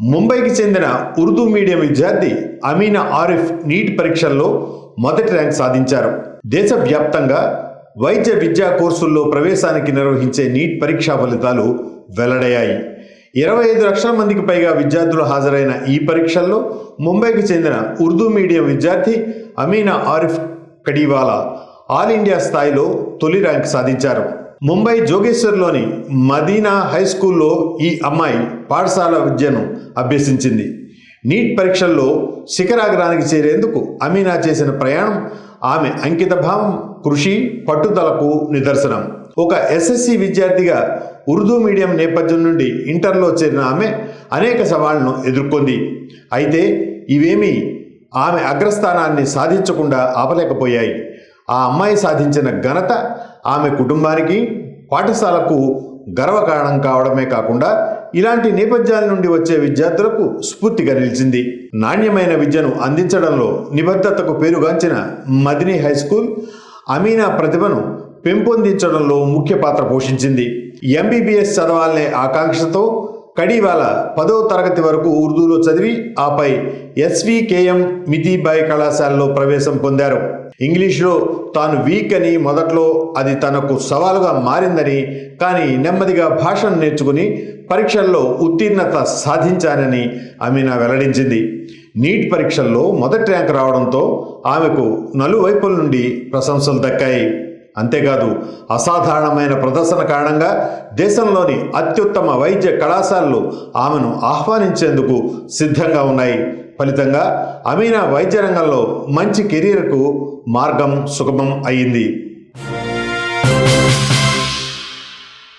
ముంబైకి చెందిన ఉర్దూ మీడియం విద్యార్థి అమీనా ఆరిఫ్ నీట్ పరీక్షల్లో మొదటి ర్యాంక్ సాధించారు. దేశవ్యాప్తంగా వైద్య విద్యా కోర్సుల్లో ప్రవేశానికి నిర్వహించే నీట్ పరీక్షా ఫలితాలు వెల్లడయ్యాయి. ఇరవై ఐదు లక్షల మందికి పైగా విద్యార్థులు హాజరైన ఈ పరీక్షల్లో ముంబైకి చెందిన ఉర్దూ మీడియం విద్యార్థి అమీనా ఆరిఫ్ కడీవాలా ఆల్ ఇండియా స్థాయిలో తొలి ర్యాంక్ సాధించారు. ముంబై జోగేశ్వర్లోని మదీనా హై స్కూల్లో ఈ అమ్మాయి పాఠశాల విద్యను అభ్యసించింది. నీట్ పరీక్షల్లో శిఖరాగ్రానికి చేరేందుకు అమీనా చేసిన ప్రయాణం ఆమె అంకితభావం కృషి పట్టుదలకు నిదర్శనం. ఒక ఎస్ఎస్సి విద్యార్థిగా ఉర్దూ మీడియం నేపథ్యం నుండి ఇంటర్లో చేరిన ఆమె అనేక సవాళ్ళను ఎదుర్కొంది. అయితే ఇవేమీ ఆమె అగ్రస్థానాన్ని సాధించకుండా ఆపలేకపోయాయి. ఆ అమ్మాయి సాధించిన ఘనత ఆమె కుటుంబానికి పాఠశాలకు గర్వకారణం కావడమే కాకుండా ఇలాంటి నేపథ్యాల నుండి వచ్చే విద్యార్థులకు స్ఫూర్తిగా నిలిచింది. నాణ్యమైన విద్యను అందించడంలో నిబద్ధతకు పేరుగాంచిన మదిని హై స్కూల్ అమీనా ప్రతిభను పెంపొందించడంలో ముఖ్య పాత్ర పోషించింది. ఎంబీబీఎస్ చదవాలనే ఆకాంక్షతో కడీవాల పదో తరగతి వరకు ఉర్దూలో చదివి ఆపై ఎస్వికేఎం మితిబాయ్ కళాశాలలో ప్రవేశం పొందారు. ఇంగ్లీష్లో తాను వీక్ అని మొదట్లో అది తనకు సవాలుగా మారిందని కానీ నెమ్మదిగా భాషను నేర్చుకుని పరీక్షల్లో ఉత్తీర్ణత సాధించానని అమీనా వెల్లడించింది. నీట్ పరీక్షల్లో మొదటి ర్యాంక్ రావడంతో ఆమెకు నలువైపుల నుండి ప్రశంసలు దక్కాయి. అంతేకాదు అసాధారణమైన ప్రదర్శన కారణంగా దేశంలోని అత్యుత్తమ వైద్య కళాశాలలు ఆమెను ఆహ్వానించేందుకు సిద్ధంగా ఉన్నాయి. ఫలితంగా అమీనా వైద్య రంగంలో మంచి కెరీర్కు మార్గం సుగమం అయ్యింది